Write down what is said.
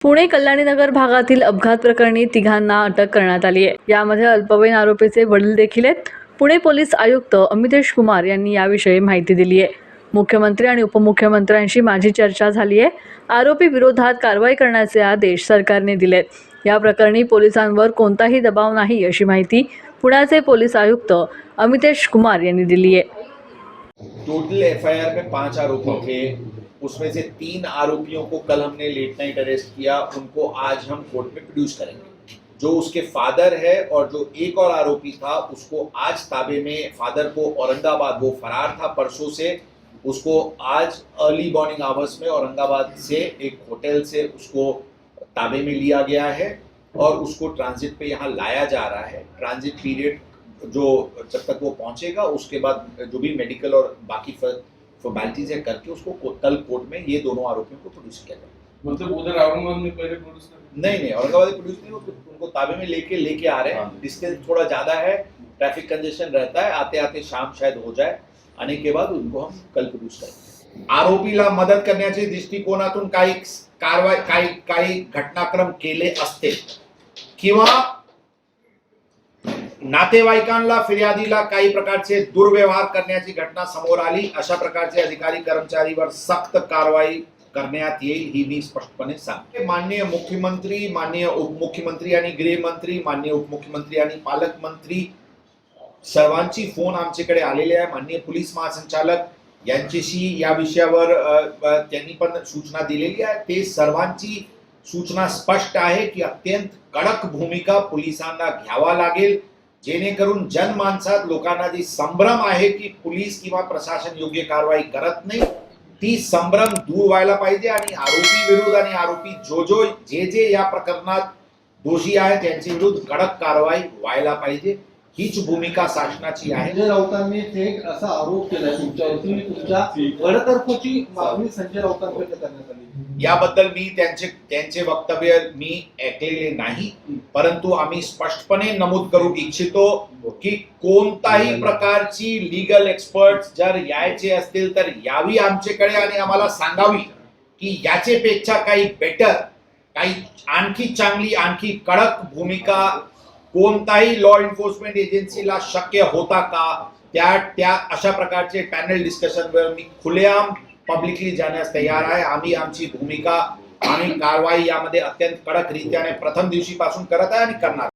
पुणे कल्याणीनगर भागातील अपघात प्रकरणी तिघांना अटक करण्यात आली आहे. यामध्ये अल्पवयीन आरोपीचे वडील देखील आहेत. पुणे पोलीस आयुक्त अमितेश कुमार यांनी याविषयी माहिती दिली आहे. मुख्यमंत्री आणि उपमुख्यमंत्र्यांशी माझी चर्चा झाली आहे. आरोपी विरोधात कारवाई करण्याचे आदेश सरकारने दिलेत या प्रकरणी पोलिसांवर कोणताही दबाव नाही अशी माहिती पुण्याचे पोलीस आयुक्त अमितेश कुमार यांनी दिली आहे. टोटल एफआईआर में पांच आरोपों के उसमें से तीन आरोपियों को कल हमने लेट नाइट अरेस्ट किया, उनको आज हम कोर्ट में प्रोड्यूस करेंगे। जो उसके फादर है और जो एक और आरोपी था, उसको आज ताबे में फादर को औरंगाबाद, वो फरार था परसों से, उसको आज अर्ली मॉर्निंग आवर्स में औरंगाबाद से एक होटल से उसको ताबे में लिया गया है और उसको ट्रांजिट पे यहाँ लाया जा रहा है। ट्रांजिट पीरियड जो जब तक वो पहुंचेगा, उसके बाद जो भी मेडिकल और बाकी फॉर्मेलिटीज है करके उसको कल कोर्ट में ये दोनों आरोपियों को प्रोड्यूस किया जाएगा मतलब उधर औरंगाबाद में पहले प्रोड्यूस नहीं नहीं औरंगाबाद प्रोड्यूस नहीं वो उनको ताबे में लेके लेके आ रहे हैं। हाँ। डिस्टेंस थोड़ा ज़्यादा है ट्रैफ़िक कंजेशन रहता है आते आते शाम शायद हो जाए। आने के बाद उनको हम कल प्रोड्यूस करेंगे। आरोपीला मदत करण्याच्या दृष्टिकोनातून काही कारवाई काही काही घटनाक्रम केले असते किंवा नातेवाईकांना फिर्यादीला काही प्रकारचे दुर्व्यवहार करण्याची घटना समोर आली. अशा प्रकारचे अधिकारी कर्मचारीवर सक्त कारवाई करण्यात येईल ही मी स्पष्टपणे सांगते. माननीय मुख्यमंत्री माननीय उपमुख्यमंत्री आणि गृहमंत्री माननीय उपमुख्यमंत्री आणि पालकमंत्री सर्वांची फोन आमच्याकडे आलेले आहे. माननीय पोलीस महासंचालक यांच्याशी या विषयावर त्यांनी पण सूचना दिलेली आहे. ते सर्वांची सूचना स्पष्ट आहे की अत्यंत कडक भूमिका पोलिसांना घ्यावा लागेल. जेणेकरून जनमानसात लोकांना जी संभ्रम आहे की पोलीस किंवा प्रशासन योग्य कारवाई करत नाही ती संभ्रम दूर व्हायला पाहिजे आणि आरोपी विरुद्ध आणि आरोपी जो जो जे जे या प्रकरणात दोषी आहे त्यांच्या विरुद्ध कडक कारवाई व्हायला पाहिजे. हीच भूमिका शासनाची आहे. संजय राऊतांनी थेट असा आरोप केलाय तुमच्यावरती तुमच्या वडतर्फेची मागणी संजय राऊतांकडे करण्यात आली. याबद्दल मी त्यांचे त्यांचे वक्तव्य मी ऐकलेले नाही. परंतु आम्ही स्पष्टपणे नमूद करू इच्छितो की कोणताही प्रकारची लिगल एक्सपर्ट जर यायचे असतील तर यावी आमच्याकडे आणि आम्हाला सांगावी की याचेपेक्षा काही बेटर काही आणखी चांगली आणखी कडक भूमिका कोणताही लॉ एन्फोर्समेंट एजन्सीला शक्य होता का? त्या त्या अशा प्रकारचे पॅनल डिस्कशनवर मी खुलेआम पब्लिकली जाण्यास तयार आहे. आम्ही आमची भूमिका आणि कारवाई यामध्ये अत्यंत कडक रीत्याने प्रथम दिवशीपासून करत आहे आणि करणार.